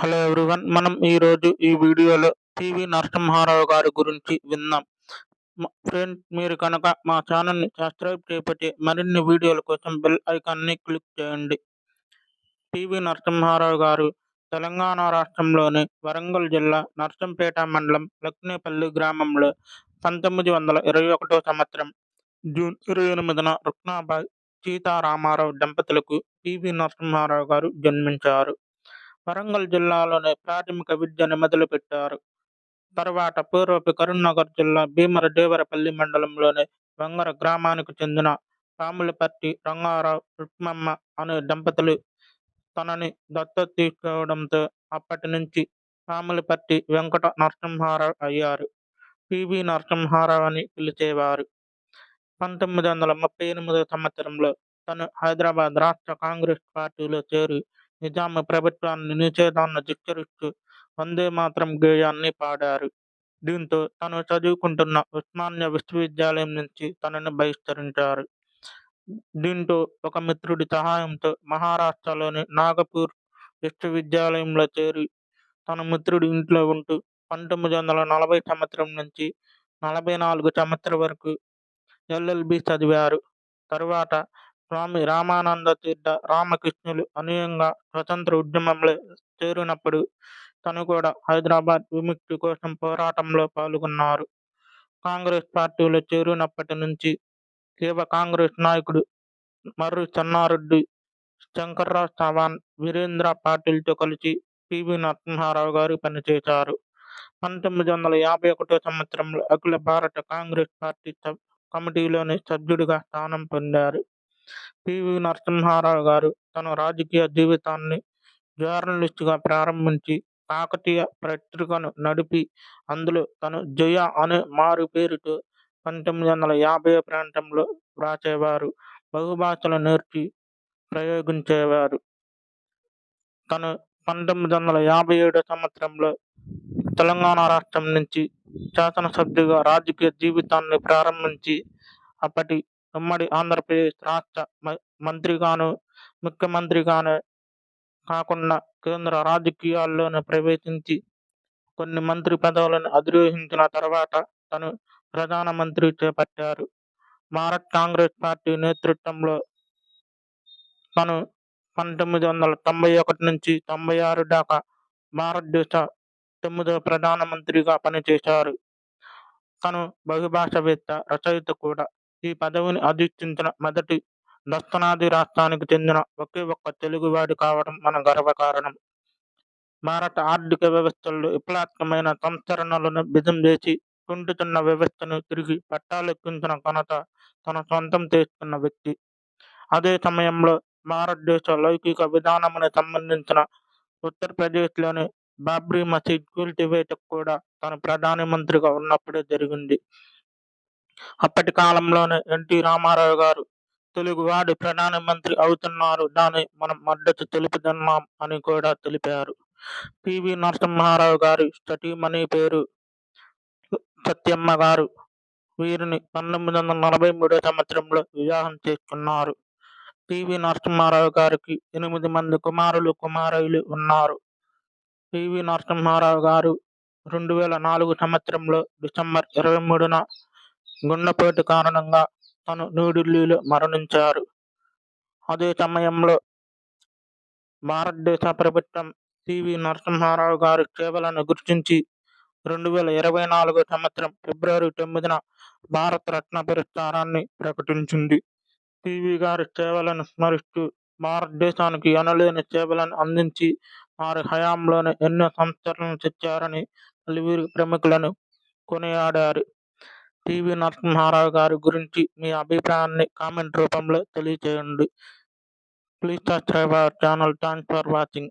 Hello everyone మనం ఈరోజు ఈ వీడియోలో పివి నరసింహారావు గారి గురించి విందాం. ఫ్రెండ్స్ మీరు కనుక మా ఛానల్ని సబ్స్క్రైబ్ చేయకపోతే మరిన్ని వీడియోల కోసం బెల్ ఐకాన్ని క్లిక్ చేయండి. పివి నరసింహారావు గారు తెలంగాణ రాష్ట్రంలోని వరంగల్ జిల్లా నర్సంపేట మండలం లక్నేపల్లి గ్రామంలో పంతొమ్మిది వందల ఇరవై ఒకటో సంవత్సరం జూన్ ఇరవై ఎనిమిదిన రుక్నాబాయ్ సీతారామారావు దంపతులకు పివి నరసింహారావు గారు జన్మించారు. వరంగల్ జిల్లాలోనే ప్రాథమిక విద్యను మొదలుపెట్టారు తర్వాత పూర్వపు కరీంనగర్ జిల్లా భీమర దేవరపల్లి మండలంలోని వంగర గ్రామానికి చెందిన పాములపర్తి రంగారావు రుక్మమ్మ అనే దంపతులు తనని దత్తత తీసుకోవడంతో అప్పటి నుంచి పాములపర్తి వెంకట నరసింహారావు అయ్యారు. పివి నరసింహారావు అని పిలిచేవారు. పంతొమ్మిది వందల ముప్పై ఎనిమిదో సంవత్సరంలో తను హైదరాబాద్ రాష్ట్ర కాంగ్రెస్ పార్టీలో చేరి నిజాము ప్రభుత్వాన్ని నిషేధాన్ని ధిక్కరిస్తూ వందే మాత్రం గేయాన్ని పాడారు. దీంతో తను చదువుకుంటున్న ఉస్మానియా విశ్వవిద్యాలయం నుంచి తనని బహిష్కరించారు. దీంతో ఒక మిత్రుడి సహాయంతో మహారాష్ట్రలోని నాగపూర్ విశ్వవిద్యాలయంలో చేరి తన మిత్రుడి ఇంట్లో ఉంటూ పంతొమ్మిది వందల నలభై సంవత్సరం నుంచి నలభై నాలుగు సంవత్సరం వరకు ఎల్ఎల్బి చదివారు. తరువాత స్వామి రామానంద తీర్థ రామకృష్ణులు అనుయంగా స్వతంత్ర ఉద్యమంలో చేరినప్పుడు తను కూడా హైదరాబాద్ విముక్తి కోసం పోరాటంలో పాల్గొన్నారు. కాంగ్రెస్ పార్టీలో చేరినప్పటి నుంచి కేవ కాంగ్రెస్ నాయకుడు మర్రి చెన్నారెడ్డి శంకర్రావు చవాన్ వీరేంద్ర పాటిల్తో కలిసి పివి నరసింహారావు గారు పనిచేశారు. పంతొమ్మిది వందల యాభై ఒకటో సంవత్సరంలో అఖిల భారత కాంగ్రెస్ పార్టీ కమిటీలోని సభ్యుడిగా స్థానం పొందారు. పివి నరసింహారావు గారు తన రాజకీయ జీవితాన్ని జర్నలిస్టుగా ప్రారంభించి కాకతీయ పత్రికను నడిపి అందులో తను జయ అనే మారు పేరుతో పంతొమ్మిది వందల యాభై ప్రాంతంలో వ్రాసేవారు బహుభాషలు నేర్చి ప్రయోగించేవారు. తను పంతొమ్మిది వందల యాభై ఏడు సంవత్సరంలో తెలంగాణ రాష్ట్రం నుంచి శాసనసభ్యుగా రాజకీయ జీవితాన్ని ప్రారంభించి అప్పటి ఉమ్మడి ఆంధ్రప్రదేశ్ రాష్ట్ర మంత్రిగాను ముఖ్యమంత్రిగాను కాకుండా కేంద్ర రాజకీయాల్లోనే ప్రవేశించి కొన్ని మంత్రి పదవులను అధిరోహించిన తర్వాత తను ప్రధానమంత్రి చేపట్టారు. భారత్ కాంగ్రెస్ పార్టీ నేతృత్వంలో తను పంతొమ్మిది వందల తొంభై ఒకటి నుంచి తొంభై ఆరు దాకా భారతదేశ తొమ్మిదో ప్రధానమంత్రిగా పనిచేశారు. తను బహుభాషవేత్త రచయిత కూడా. ఈ పదవిని అధిష్ఠించిన మొదటి దస్తనాది రాష్ట్రానికి చెందిన ఒకే ఒక్క తెలుగువాడు కావడం మన గర్వకారణం భారత ఆర్థిక వ్యవస్థల్లో విప్లాత్మకమైన సంస్కరణలను బిజం చేసి కుంటుతున్న వ్యవస్థను తిరిగి పట్టాలెక్కించిన ఘనత తన సొంతం చేసుకున్న వ్యక్తి. అదే సమయంలో భారతదేశ లౌకిక విధానమును సంబంధించిన ఉత్తరప్రదేశ్లోని బాబ్రీ మసీద్ కూల్చివేత కూడా తన ప్రధాన మంత్రిగా ఉన్నప్పుడే జరిగింది. అప్పటి కాలంలోనే ఎన్టీ రామారావు గారు తెలుగువాడు ప్రధానమంత్రి అవుతున్నారు. దాని మనం మద్దతు తెలుపుతున్నాం అని కూడా తెలిపారు. పివి నరసింహారావు గారి సతీమణి పేరు సత్యమ్మ గారు వీరిని పంతొమ్మిది వందల నలభై మూడో సంవత్సరంలో వివాహం చేసుకున్నారు. పివి నరసింహారావు గారికి ఎనిమిది మంది కుమారులు కుమారులు ఉన్నారు. పివి నరసింహారావు గారు రెండు వేల నాలుగు సంవత్సరంలో డిసెంబర్ ఇరవై మూడున గుండెపోటు కారణంగా తను న్యూఢిల్లీలో మరణించారు. అదే సమయంలో భారతదేశ ప్రభుత్వం సివి నరసింహారావు గారి సేవలను గుర్తించి రెండు వేల ఇరవై నాలుగో సంవత్సరం ఫిబ్రవరి తొమ్మిదిన భారతరత్న పురస్కారాన్ని ప్రకటించింది. సివి గారి సేవలను స్మరిస్తూ భారతదేశానికి ఎనలేని సేవలను అందించి వారి హయాంలోనే ఎన్నో సంస్కరణలు తెచ్చారని పలువురు ప్రముఖులను కొనియాడారు. టీవీ నరసింహారావు గారి గురించి మీ అభిప్రాయాన్ని కామెంట్ రూపంలో తెలియచేయండి. Please subscribe our channel. Thanks for watching.